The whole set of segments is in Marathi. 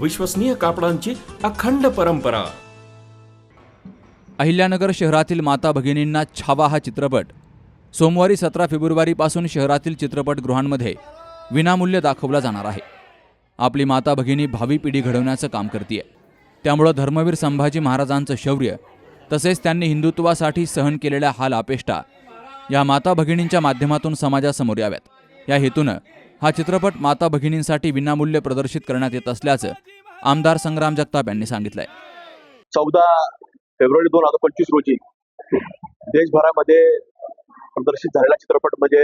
विश्वसनीय कापडांची अखंड परंपरा. अहिल्यानगर शहरातील माता भगिनींना छावा हा चित्रपट. सोमवारी सतरा फेब्रुवारीपासून शहरातील चित्रपटगृहांमध्ये विनामूल्य दाखवला जाणार आहे. आपली माता भगिनी भावी पिढी घडवण्याचं काम करते त्यामुळं धर्मवीर संभाजी महाराजांचं शौर्य तसेच त्यांनी हिंदुत्वासाठी सहन केलेल्या हाल अपेष्टा या माता भगिनींच्या माध्यमातून समाजासमोर याव्यात. या हेतूनं हा चित्रपट माता भगिनींसाठी विनामूल्य प्रदर्शित करण्यात येत असल्याचं आमदार संग्राम जगताप यांनी सांगितलंय. चौदा फेब्रुवारी दोन हजार पंचवीस रोजी देशभरामध्ये प्रदर्शित झालेला चित्रपट म्हणजे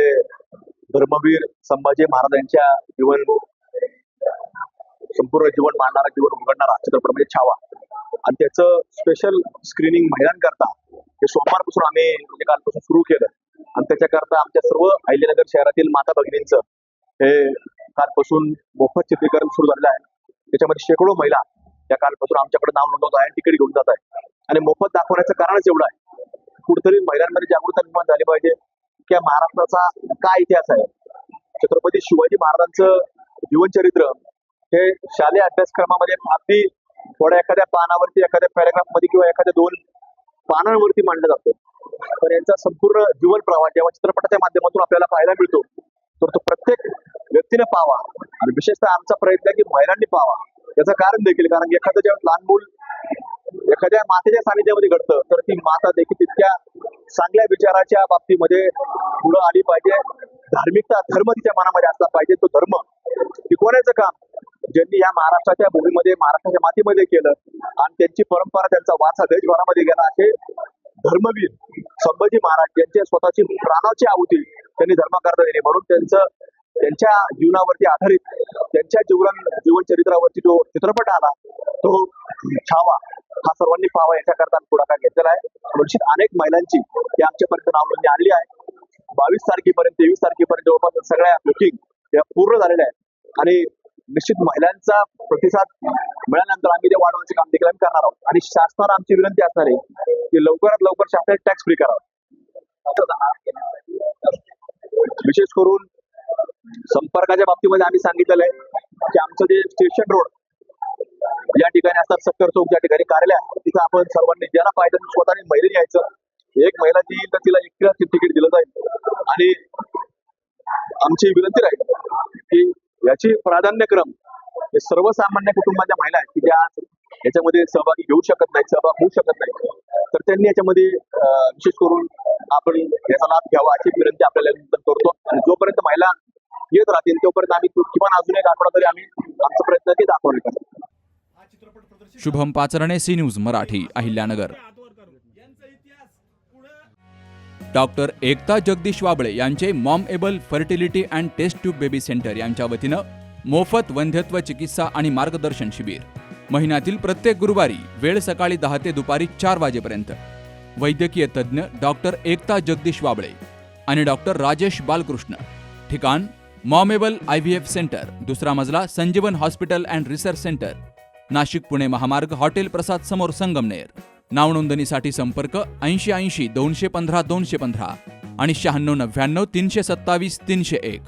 धर्मवीर संभाजी महाराजांच्या जीवन संपूर्ण जीवन मांडणारा जीवन उघडणारा चित्रपट म्हणजे छावा. आणि त्याचं स्पेशल स्क्रीनिंग महिलांकरता हे सोमवारपासून आम्ही म्हणजे कालपासून सुरू केलं. आणि त्याच्याकरता आमच्या सर्व अहिल्यानगर शहरातील माता भगिनींचं हे कालपासून मोफत चित्रीकरण सुरू झालेलं आहे त्याच्यामध्ये शेकडो महिला त्या कालपासून आमच्याकडे नाव नोंदवत आहे तिकीट घेऊन जात आहे आणि मोफत दाखवण्याचं कारणच एवढं आहे. कुठेतरी महिलांमध्ये जागृतता निर्माण झाली पाहिजे की महाराष्ट्राचा काय इतिहास आहे. छत्रपती शिवाजी महाराजांचं जीवनचरित्र हे शालेय अभ्यासक्रमामध्ये अगदी थोड्या एखाद्या पानावरती एखाद्या पॅराग्राफमध्ये किंवा एखाद्या दोन पानांवरती मांडलं जातं. तर यांचा संपूर्ण जीवन प्रवास जेव्हा चित्रपटाच्या माध्यमातून आपल्याला पाहायला मिळतो तर तो प्रत्येक व्यक्तीने पावा. आणि विशेषतः आमचा प्रयत्न आहे की महिलांनी पावा. याचं कारण देखील कारण एखादं जेव्हा लहान मूल एखाद्या मातेच्या सानिध्यामध्ये घडतं तर ती माता देखील तितक्या चांगल्या विचाराच्या बाबतीमध्ये पुढं आली पाहिजे. धार्मिकता धर्म तिच्या मनामध्ये असला पाहिजे. तो धर्म टिकवण्याचं काम ज्यांनी या महाराष्ट्राच्या भूमीमध्ये महाराष्ट्राच्या मातीमध्ये केलं आणि त्यांची परंपरा त्यांचा वारसा देशभरामध्ये गेला असे धर्मवीर संभाजी महाराज यांच्या स्वतःची प्राणाची आहुती त्यांनी धर्माकरता दिली. म्हणून त्यांचं त्यांच्या जीवनावरती आधारित त्यांच्या जीवन जीवनचरित्रावरती जो चित्रपट आला तो छावा हा सर्वांनी पाहावा याच्याकरता पुढाकार घेतलेला आहे. निश्चित अनेक महिलांची या आमच्यापर्यंत नाव आणली आहे. बावीस तारखेपर्यंत तेवीस तारखेपर्यंत जवळपास सगळ्या बुकिंग या पूर्ण झालेल्या आहेत. आणि निश्चित महिलांचा प्रतिसाद मिळाल्यानंतर आम्ही ते वाढवण्याचे काम देखील आम्ही करणार आहोत. आणि शासनाला आमची विनंती असणार आहे की लवकरात लवकर शासनाने टॅक्स फ्री करावा. विशेष करून संपर्काच्या बाबतीमध्ये आम्ही सांगितलेलं आहे की आमचं जे स्टेशन रोड या ठिकाणी असतात सत्तर चौक ज्या ठिकाणी कार्यालय आहे. तिथं आपण सर्वांनी ज्याला पाहिजे स्वतःने महिलेने यायचं एक महिला जी येईल तर तिला एक तिकीट दिलं जाईल. आणि आमची विनंती राहील की याची प्राधान्यक्रम हे सर्वसामान्य कुटुंबाच्या महिला आहेत की ज्या याच्यामध्ये सहभागी घेऊ शकत नाहीत सहभाग होऊ शकत नाही तर त्यांनी याच्यामध्ये विशेष करून आपण याचा लाभ घ्यावा अशी विनंती आपल्याला नंतर करतो आणि जोपर्यंत महिला येत राहतील तोपर्यंत आम्ही किमान अजून एक आठवडा तरी आम्ही आमचा प्रयत्न ते दाखवले Shubham Pacharne C news Marathi Ahilyanagar. Doctor Ekta Jagdish Wable यांचे mom able fertility and test tube baby centre यांच्या वतीनं मोफत वंध्यत्व चिकित्सा आणि मार्गदर्शन शिबिर. महिन्यातील प्रत्येक गुरुवारी वेळ सकाळी दहा ते दुपारी चार वाजेपर्यंत. वैद्यकीय तज्ज्ञ डॉक्टर एकता जगदीश वाबळे आणि डॉक्टर राजेश बालकृष्ण. ठिकाण Momable I V F centre दुसरा मजला Sanjeevan hospital and research centre. Nashik Pune महामार्ग हॉटेल प्रसाद समोर संगमनेर. नावनोंदणीसाठी संपर्क ऐंशी ऐंशी दोनशे पंधरा दोनशे पंधरा आणि शहाण्णव नव्याण्णव तीनशे सत्तावीस तीनशे एक.